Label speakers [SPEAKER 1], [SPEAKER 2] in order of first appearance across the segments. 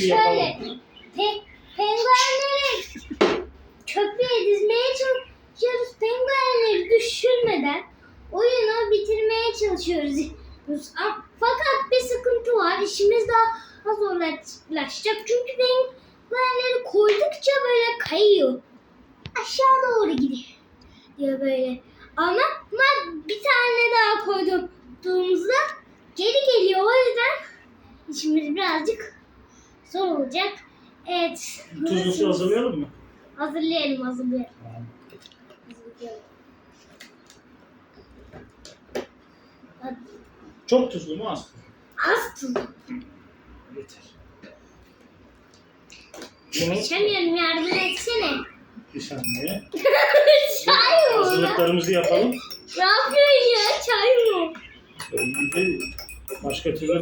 [SPEAKER 1] espri yapalım. Şöyle, pe penguenleri köprüye dizmeye çalışıyoruz. Penguenleri düşürmeden oyunu bitirmeye çalışıyoruz. Fakat bir sıkıntı var. İşimiz daha zorlaşacak. Çünkü penguenleri koydukça böyle kayıyor. Aşağı doğru gidiyor. Diyor böyle. Ama ben bir tane daha koyduğumuzda geri geliyor. O yüzden işimiz birazcık zor olacak. Evet.
[SPEAKER 2] Tuzlusu hazırlayalım mı?
[SPEAKER 1] Hazırlayalım, hazırlayalım.
[SPEAKER 2] Tamam.
[SPEAKER 1] hazırlayalım. Hadi.
[SPEAKER 2] Çok tuzlu mu az tuzlu?
[SPEAKER 1] Az tuz.
[SPEAKER 2] Yeter. Bunu
[SPEAKER 1] İçemiyorum yardım etsene.
[SPEAKER 2] bir saniye.
[SPEAKER 1] Çay mı?
[SPEAKER 2] Hazırlıklarımızı yapalım.
[SPEAKER 1] Ne yapıyorsun ya? Çay mı?
[SPEAKER 2] Başka türlü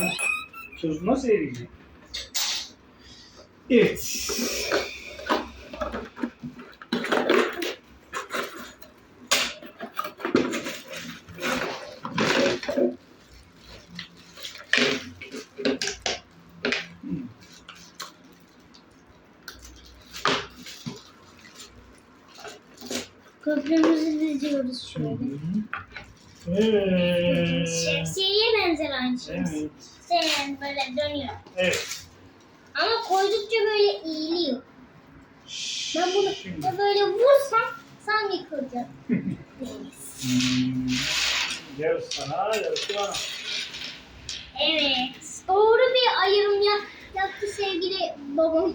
[SPEAKER 2] tuz nasıl eriyecek? Evet.
[SPEAKER 1] Köprümüzü diziyoruz şöyle.
[SPEAKER 2] Evet.
[SPEAKER 1] Şemsiyeye benzer aynı şey.
[SPEAKER 2] Evet.
[SPEAKER 1] Sen böyle dönüyor.
[SPEAKER 2] Evet.
[SPEAKER 1] Ama koydukça böyle eğiliyor. Ben bunu da böyle vursam sanki kıracak.
[SPEAKER 2] Hmm. Yarısı sana, yarısı bana.
[SPEAKER 1] evet. Doğru bir ayrım ya yaptı sevgili babam.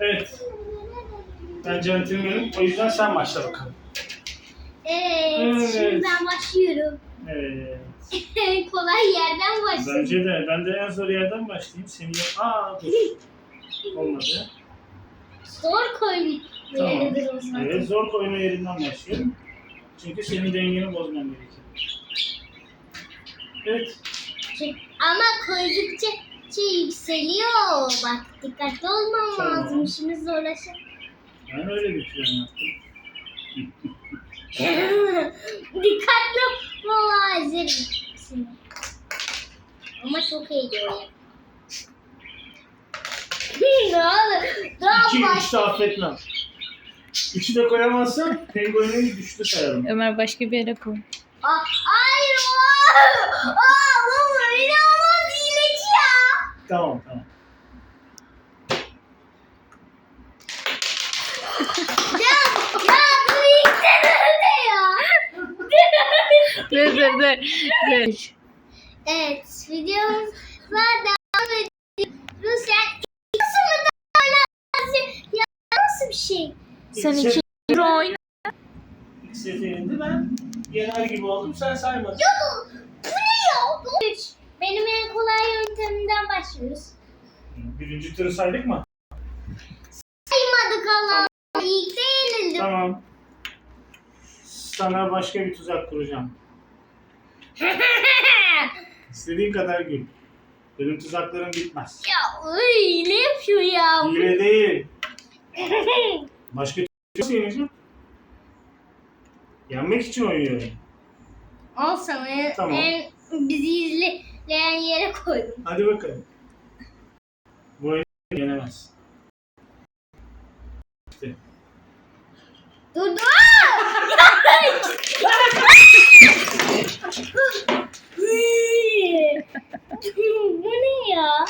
[SPEAKER 2] Evet. Ben centilmenim. O yüzden sen başla bakalım.
[SPEAKER 1] Evet,
[SPEAKER 2] Evet.
[SPEAKER 1] şimdi ben başlıyorum.
[SPEAKER 2] Evet.
[SPEAKER 1] Kolay yerden başlıyorum.
[SPEAKER 2] Bence de. Ben de en zor yerden başlayayım. Seni yap. Aa dur. Olmadı.
[SPEAKER 1] Zor bir
[SPEAKER 2] Tamam.
[SPEAKER 1] yeridir o.
[SPEAKER 2] Evet zor koyma yerinden başlıyorum. Çünkü senin dengeni bozmam gerekiyor. Evet.
[SPEAKER 1] Ama koydukça şey yükseliyor. Bak dikkatli olmam
[SPEAKER 2] Tamam.
[SPEAKER 1] lazım. İşimiz zorlaşır.
[SPEAKER 2] Ben öyle bir plan yaptım.
[SPEAKER 1] dikkatli izlerim seni. Ama çok ya. Ne olur. Daha
[SPEAKER 2] İki,
[SPEAKER 1] baş.
[SPEAKER 2] üç de affetmem. Üçü de koyamazsan penguenin düştü sayarım.
[SPEAKER 3] Ömer başka bir yere koy.
[SPEAKER 1] Aa, hayır. Aa, aa, baba inanılmaz hileci ya.
[SPEAKER 2] Tamam tamam.
[SPEAKER 1] Ya, ya bu ilkten öyle ya.
[SPEAKER 3] Dur dur dur. dur.
[SPEAKER 1] Evet, videomuza devam ediyoruz. Yani nasıl mı daha Ya nasıl bir şey?
[SPEAKER 3] Sen
[SPEAKER 2] İlk
[SPEAKER 3] iki tur oyna.
[SPEAKER 2] İlk seferinde ben yener gibi oldum sen saymadın.
[SPEAKER 1] Ya bu, bu ne ya? Üç. Benim en kolay yöntemimden başlıyoruz.
[SPEAKER 2] Birinci turu saydık mı?
[SPEAKER 1] Saymadık Allah. İlk de yenildim.
[SPEAKER 2] Tamam. Sana başka bir tuzak kuracağım. İstediğin kadar gül. Benim tuzaklarım bitmez.
[SPEAKER 1] ya uy, ne yapıyor ya?
[SPEAKER 2] Hile değil. Başka türlü nasıl yeneceğim? Yenmek için oynuyorum.
[SPEAKER 1] Al sana
[SPEAKER 2] Tamam.
[SPEAKER 1] en, bizi izleyen yere koydum.
[SPEAKER 2] Hadi bakalım. Bu oyunu yenemez. İşte.
[SPEAKER 1] Dur dur. Bu ne ya?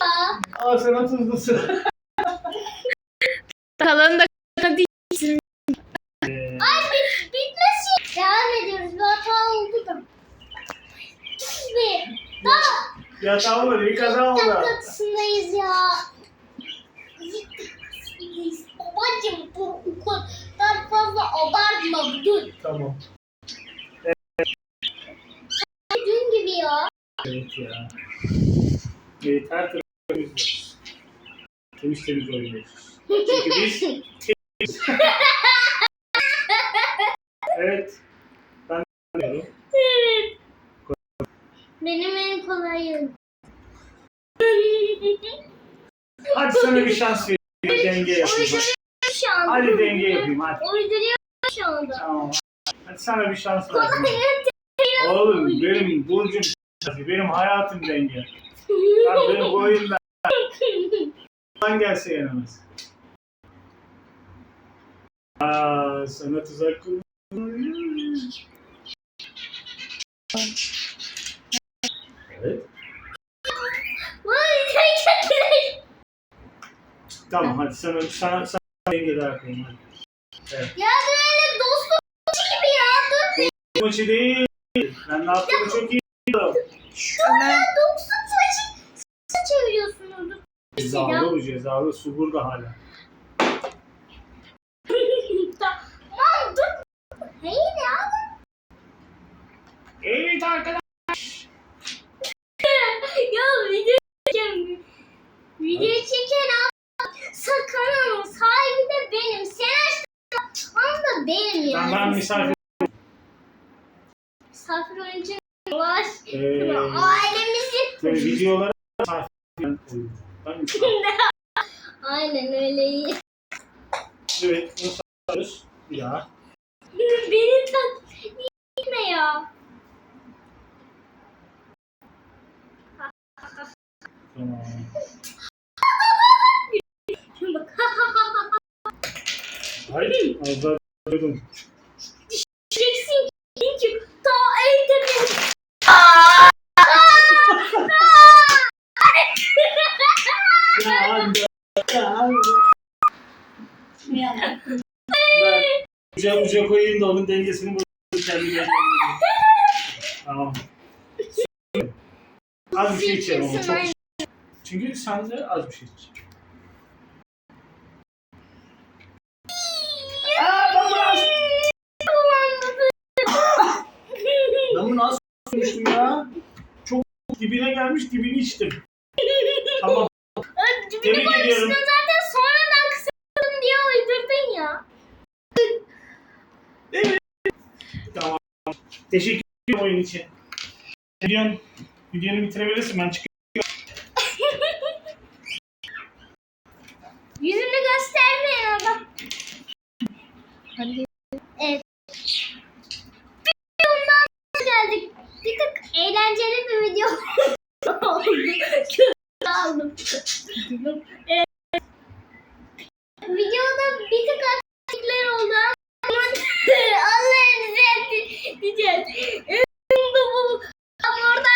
[SPEAKER 1] Ya.
[SPEAKER 2] Aa tuzlusu.
[SPEAKER 3] Kalanı da değilsin.
[SPEAKER 2] Ee,
[SPEAKER 1] Ay bit bitmesin. Devam ediyoruz. Bir hata oldu da. Bir. Daha
[SPEAKER 2] ya tamam bir kaza oldu.
[SPEAKER 1] dakikasındayız ya. Babacım dur o kadar fazla abartma. Dur.
[SPEAKER 2] Tamam.
[SPEAKER 1] Dün gibi ya.
[SPEAKER 2] Evet ya. Evet temizliyoruz. Temiz temiz oynuyoruz. Çünkü biz temiz. evet. Ben diyorum.
[SPEAKER 1] Evet. Benim en kolay yönüm.
[SPEAKER 2] Hadi sana bir şans vereyim. Denge yapayım. Hadi denge yapayım hadi.
[SPEAKER 1] Uyduruyorum şu anda.
[SPEAKER 2] Tamam. Hadi sana bir şans vereyim. Oğlum benim burcum benim hayatım denge. Ya benim bu oyunda Lan gelse yenemez. Aa, sana tuzak kurmuş. Evet. Tamam hadi sana sana sana denge daha koyayım hadi. Evet.
[SPEAKER 1] Ya böyle dostum gibi ya. Dur.
[SPEAKER 2] Maçı değil. Ben ne yaptığımı çok iyi biliyorum.
[SPEAKER 1] Şu anda 90 saçı nasıl çeviriyorsunuz?
[SPEAKER 2] Cezalı bu cezalı. Su burada hala.
[SPEAKER 1] tamam dur. Hayır ya.
[SPEAKER 2] Evet arkadaşlar.
[SPEAKER 1] ya video çeken video çeken abi sakanın sahibi de benim. Sen açtın da benim
[SPEAKER 2] Ben,
[SPEAKER 1] yani.
[SPEAKER 2] ben misafir.
[SPEAKER 1] Misafir oyuncu var.
[SPEAKER 2] Ee,
[SPEAKER 1] Ailemizi.
[SPEAKER 2] böyle videolara Ben misafir.
[SPEAKER 1] Aynen öyle.
[SPEAKER 2] Evet. Nasıl yapıyoruz? Bir daha.
[SPEAKER 1] Beni tak gitme ya.
[SPEAKER 2] Tamam. Hayır. Az daha.
[SPEAKER 1] Diyeceksin ki ta en tepe.
[SPEAKER 2] Ya anne. Ya anne. Ben uca uca koyayım da onun dengesini bozayım kendi. Tamam. Az bir şey içerim ama çok. Çünkü sen de az bir şey iç. Ben bunu az... Konuştum ya. Çok dibine gelmiş dibini içtim. Tamam.
[SPEAKER 1] Dibini
[SPEAKER 2] Tebrik ediyorum.
[SPEAKER 1] zaten sonradan kısalım diye uydurdun ya.
[SPEAKER 2] Tamam. Teşekkür ederim oyun için. Videon, videonu bitirebilirsin ben çıkıyorum.
[SPEAKER 1] Yüzünü göstermeyin adam.
[SPEAKER 3] Hadi.
[SPEAKER 1] Evet. Videomdan geldik. Bir tık eğlenceli bir video oldu. Kötü aldım. Evet. Videoda bir tık aksilikler oldu ama Allah'ın diyeceğiz. Şimdi bu orada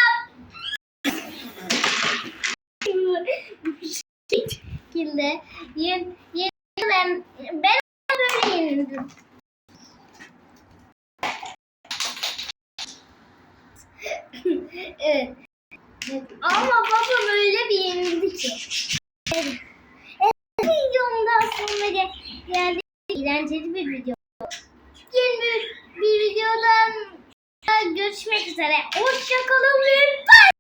[SPEAKER 1] şekilde yen, yen, ben, ben böyle yenildim. evet. Ama babam öyle bir yenildi ki. Evet. Evet, videomdan sonra gel geldi. Eğlenceli bir video. Yeni bir, bir videodan görüşmek üzere. Hoşçakalın ve bye.